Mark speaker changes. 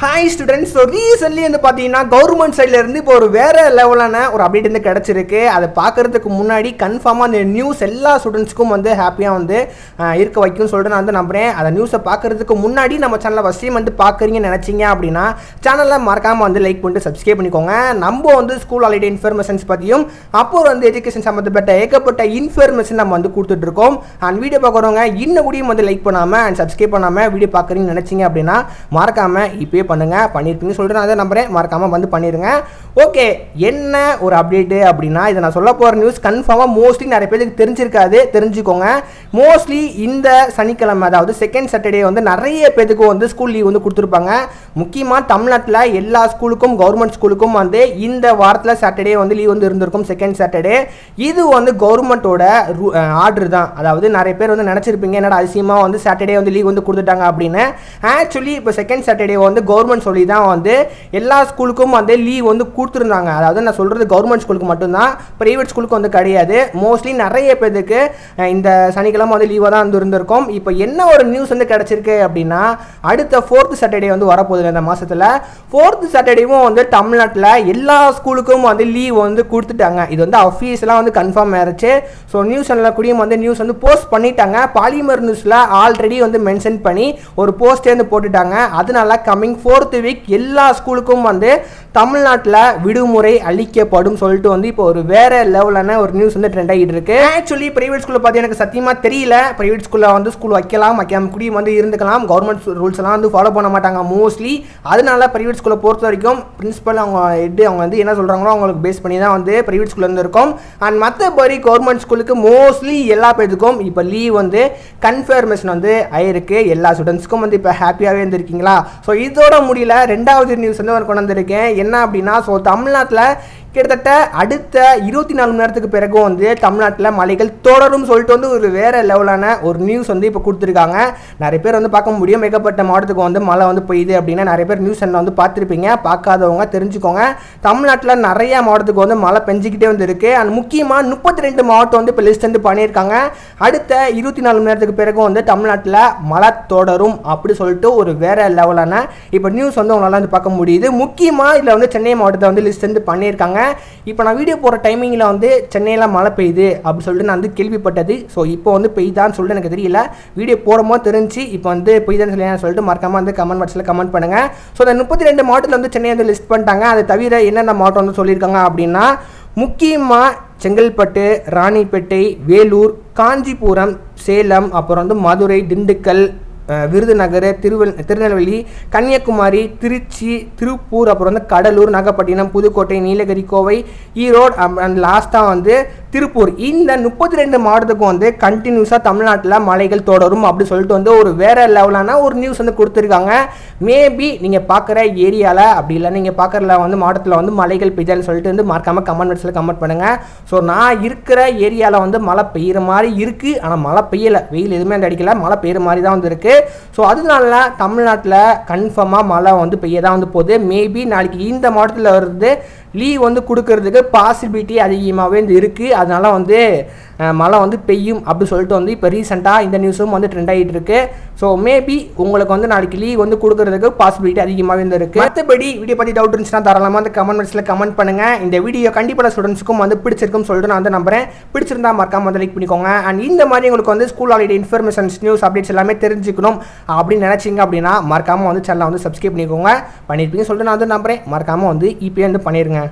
Speaker 1: Hi students so recently வந்து பார்த்தீங்கன்னா government சைட்லேருந்து இப்போ ஒரு வேறு லெவலான ஒரு அப்டேட் வந்து கிடச்சிருக்கு. அதை பார்க்குறதுக்கு முன்னாடி கன்ஃபார்மாக அந்த நியூஸ் எல்லா ஸ்டூடெண்ட்ஸ்க்கும் வந்து ஹாப்பியாக வந்து இருக்க வைக்கும்னு சொல்லிட்டு நான் வந்து நம்புகிறேன் அந்த நியூஸை பார்க்கறதுக்கு முன்னாடி நம்ம சேனலை ஃபஸ்ட் டைம் வந்து பார்க்குறீங்கன்னு நினச்சிங்க அப்படின்னா சேனலில் மறக்காமல் வந்து லைக் பண்ணிட்டு சப்ஸ்கிரைப் பண்ணிக்கோங்க. நம்ம வந்து ஸ்கூல் ஹாலிடே இன்ஃபர்மேஷன்ஸ் பற்றியும் அப்போ வந்து எஜுகேஷன் சம்மந்தப்பட்ட ஏகப்பட்ட இன்ஃபர்மேஷன் நம்ம வந்து கொடுத்துட்ருக்கோம் அண்ட் வீடியோ பார்க்குறவங்க இன்னும் கூடயும் வந்து லைக் பண்ணாமல் அண்ட் சப்ஸ்கிரைப் பண்ணாமல் வீடியோ பார்க்குறீங்கன்னு நினச்சிங்க அப்படின்னா மறக்காமல் இப்போயே பண்ணுங்கள் பண்ணியிருப்பீங்கன்னு சொல்லிட்டு நான் அதை நம்புறேன். மறக்காமல் வந்து பண்ணிடுங்க ஓகே என்ன ஒரு அப்டேட்டு அப்படின்னா இதை நான் சொல்ல போகிற நியூஸ் கன்ஃபார்மாக மோஸ்ட்லி நிறைய பேருக்கு தெரிஞ்சிருக்காது. தெரிஞ்சுக்கோங்க. மோஸ்ட்லி இந்த சனிக்கிழமை அதாவது செகண்ட் சாட்டர்டே வந்து நிறைய பேருக்கு வந்து ஸ்கூல் லீவ் வந்து கொடுத்துருப்பாங்க. முக்கியமாக தமிழ்நாட்டில் எல்லா ஸ்கூலுக்கும் கவர்மெண்ட் ஸ்கூலுக்கும் வந்து இந்த வாரத்தில் சாட்டர்டே வந்து லீவ் வந்து இருந்திருக்கும் செகண்ட் சாட்டர்டே இது வந்து கவர்மெண்ட்டோட ஆர்டர் தான். அதாவது நிறைய பேர் வந்து நினச்சிருப்பீங்க என்னடா அதிசயமாக வந்து சாட்டர்டே வந்து லீவ் வந்து கொடுத்துட்டாங்க அப்படின்னு. ஆக்சுவலி இப்போ செகண்ட் சாட்டர்டே வந்து கவர்மெண்ட் சொல்லி தான் வந்து எல்லா ஸ்கூலுக்கும் வந்து லீவ் வந்து கொடுத்துருந்தாங்க. அதாவது நான் சொல்கிறது கவர்மெண்ட் ஸ்கூலுக்கு மட்டும்தான் ப்ரைவேட் ஸ்கூலுக்கு வந்து கிடையாது. மோஸ்ட்லி நிறைய பேருக்கு இந்த சனிக்கிழமை வந்து லீவாக தான் வந்து இருந்திருக்கும். இப்போ என்ன ஒரு நியூஸ் வந்து கிடச்சிருக்கு அப்படின்னா அடுத்த ஃபோர்த்து சாட்டர்டே வந்து வரப்போகுது இந்த மாதத்தில் ஃபோர்த் சாட்டர்டேவும் வந்து தமிழ்நாட்டில் எல்லா ஸ்கூலுக்கும் வந்து லீவ் வந்து கொடுத்துட்டாங்க. இது வந்து அஃபீஸ்லாம் வந்து கன்ஃபார்ம் ஆயிடுச்சு ஸோ நியூஸ் சேனலில் கூடயும் வந்து நியூஸ் வந்து போஸ்ட் பண்ணிட்டாங்க. பாலிமர் நியூஸில் ஆல்ரெடி வந்து மென்ஷன் பண்ணி ஒரு போஸ்டே வந்து போட்டுட்டாங்க. அதனால கம்மிங் ஃபோர்த் வீக் எல்லா ஸ்கூலுக்கும் வந்து தமிழ்நாட்டில் விடுமுறை அளிக்கப்படும் சொல்லிட்டு வந்து இப்போ ஒரு வேற லெவலான ஒரு நியூஸ் வந்து ட்ரெண்ட் ஆகிட்டு இருக்கு. ஆக்சுவலி பிரைவேட் ஸ்கூலில் பார்த்து எனக்கு சத்தியமாக தெரியல. பிரைவேட் ஸ்கூலில் வந்து ஸ்கூல் வைக்கலாம் வைக்காம குடியும் வந்து இருந்துக்கலாம். கவர்மெண்ட் ரூல்ஸ் எல்லாம் வந்து ஃபாலோ பண்ண மாட்டாங்க மோஸ்ட்லி அதனால பிரைவேட் ஸ்கூலை பொறுத்த வரைக்கும் பிரின்சிபல் அவங்க ஹெட் அவங்க வந்து என்ன சொல்கிறாங்களோ அவங்களுக்கு பேஸ் பண்ணி தான் வந்து பிரைவேட் ஸ்கூலில் இருந்து இருக்கும். அண்ட் மற்றபடி கவர்மெண்ட் ஸ்கூலுக்கு மோஸ்ட்லி எல்லா பேருக்கும் இப்போ லீவ் வந்து கன்ஃபர்மேஷன் வந்து ஆயிருக்கு. எல்லா ஸ்டூடெண்ட்ஸ்க்கும் வந்து இப்போ ஹாப்பியாகவே இருந்திருக்கீங்களா? ஸோ இதோட முடியல. ரெண்டாவது நியூஸ் வந்து கொண்டு வந்திருக்கேன். என்ன அப்படின்னா ஸோ தமிழ்நாட்டில் கிட்டத்தட்ட அடுத்த இருபத்தி நாலு மணி நேரத்துக்கு பிறகும் வந்து தமிழ்நாட்டில் மலைகள் தொடரும் சொல்லிட்டு வந்து ஒரு வேறு லெவலான ஒரு நியூஸ் வந்து இப்போ கொடுத்துருக்காங்க. நிறைய பேர் வந்து பார்க்க முடியும். மிகப்பட்ட மாவட்டத்துக்கு வந்து மழை வந்து பெய்யுது அப்படின்னா நிறைய பேர் நியூஸ் சேனல் வந்து பார்த்துருப்பீங்க. பார்க்காதவங்க தெரிஞ்சுக்கோங்க. தமிழ்நாட்டில் நிறைய மாவட்டத்துக்கு வந்து மழை பெஞ்சிக்கிட்டே வந்து இருக்குது அண்ட் முக்கியமாக முப்பத்தி ரெண்டு மாவட்டம் வந்து இப்போ லிஸ்ட் வந்து பண்ணியிருக்காங்க. அடுத்த இருபத்தி நாலு மணி நேரத்துக்கு பிறகும் வந்து தமிழ்நாட்டில் மழை தொடரும் அப்படி சொல்லிட்டு ஒரு வேற லெவலான இப்போ நியூஸ் வந்து உங்களால் வந்து பார்க்க முடியுது. முக்கியமாக இதில் வந்து சென்னை மாவட்டத்தை வந்து லிஸ்ட் வந்து பண்ணியிருக்காங்க. இப்போ நான் வீடியோ போகிற டைமிங்கில் வந்து சென்னையில் மழை பெய்யுது அப்படி சொல்லிட்டு நான் வந்து கேள்விப்பட்டது. ஸோ இப்போ வந்து பெய்தான்னு சொல்லிட்டு எனக்கு தெரியல. வீடியோ போடும்போது தெரிஞ்சு இப்போ வந்து பெய்தான்னு சொல்லி சொல்லிட்டு மறக்காமல் வந்து கமெண்ட் பாக்ஸில் கமெண்ட் பண்ணுங்கள் ஸோ அந்த முப்பத்தி ரெண்டு மாவட்டத்தில் வந்து சென்னை வந்து லிஸ்ட் பண்ணிட்டாங்க. அதை தவிர என்னென்ன மாவட்டம் வந்து சொல்லியிருக்காங்க அப்படின்னா முக்கியமாக செங்கல்பட்டு ராணிப்பேட்டை வேலூர் காஞ்சிபுரம் சேலம் அப்புறம் வந்து மதுரை திண்டுக்கல் விருதுநகர் திருவல் திருநெல்வேலி கன்னியாகுமரி திருச்சி திருப்பூர் அப்புறம் வந்து கடலூர் நாகப்பட்டினம் புதுக்கோட்டை நீலகிரி கோவை ஈரோடு அண்ட் லாஸ்ட்டாக வந்து திருப்பூர். இந்த முப்பத்தி ரெண்டு மாவட்டத்துக்கும் வந்து கண்டினியூஸாக தமிழ்நாட்டில் மழைகள் தொடரும் அப்படின்னு சொல்லிட்டு வந்து ஒரு வேறு லெவலான ஒரு நியூஸ் வந்து கொடுத்துருக்காங்க. மேபி நீங்கள் பார்க்குற ஏரியாவில் அப்படி இல்லை நீங்கள் பார்க்குறல வந்து மாவட்டத்தில் வந்து மழைகள் பெய்தான்னு சொல்லிட்டு வந்து மறக்காமல் கமெண்ட் பாக்ஸில் கமெண்ட் பண்ணுங்கள் ஸோ நான் இருக்கிற ஏரியாவில் வந்து மழை பெய்கிற மாதிரி இருக்குது ஆனால் மழை பெய்யலை. வெயில் எதுவுமே அந்த அடிக்கல. மழை பெய்கிற மாதிரி தான் வந்து இருக்குது ஸோ அதனால தமிழ்நாட்டில் கன்ஃபார்மாக மழை வந்து பெய்ய தான் வந்து போகுது. மேபி நாளைக்கு இந்த மாவட்டத்தில் வந்து லீவ் வந்து கொடுக்கறதுக்கு பாசிபிலிட்டி அதிகமாகவே வந்து இருக்குது அதனால் வந்து மழை வந்து பெய்யும் அப்படின்னு சொல்லிட்டு வந்து இப்போ ரீசெண்டாக இந்த நியூஸும் வந்து ட்ரெண்ட் ஆகிட்டு இருக்கு. ஸோ மேபி உங்களுக்கு வந்து நாளைக்கு லீவ் வந்து கொடுக்கறதுக்கு பாசிபிலிட்டி அதிகமாகவே இருந்திருக்கு. மற்றபடி வீடியோ பற்றி டவுட் இருந்துச்சுன்னா தாராளமாக வந்து கமெண்ட் பாக்ஸில் கமெண்ட் பண்ணுங்கள் இந்த வீடியோ கண்டிப்பாக ஸ்டூடெண்ட்ஸ்க்கும் வந்து பிடிச்சிருக்கும் சொல்லிட்டு நான் வந்து நம்புறேன். பிடிச்சிருந்தா மறக்காம வந்து லைக் பண்ணிக்கோங்க. அண்ட் இந்த மாதிரி உங்களுக்கு வந்து school holiday informations news updates எல்லாமே தெரிஞ்சுக்கணும் அப்படின்னு நினச்சிங்க அப்படின்னா மறக்காமல் வந்து சேனலை வந்து சப்ஸ்கிரைப் பண்ணிக்கோங்க. பண்ணியிருப்பீங்க சொல்லிட்டு நான் வந்து நம்புறேன். மறக்காமல் வந்து இப்போ வந்து பண்ணிடுங்க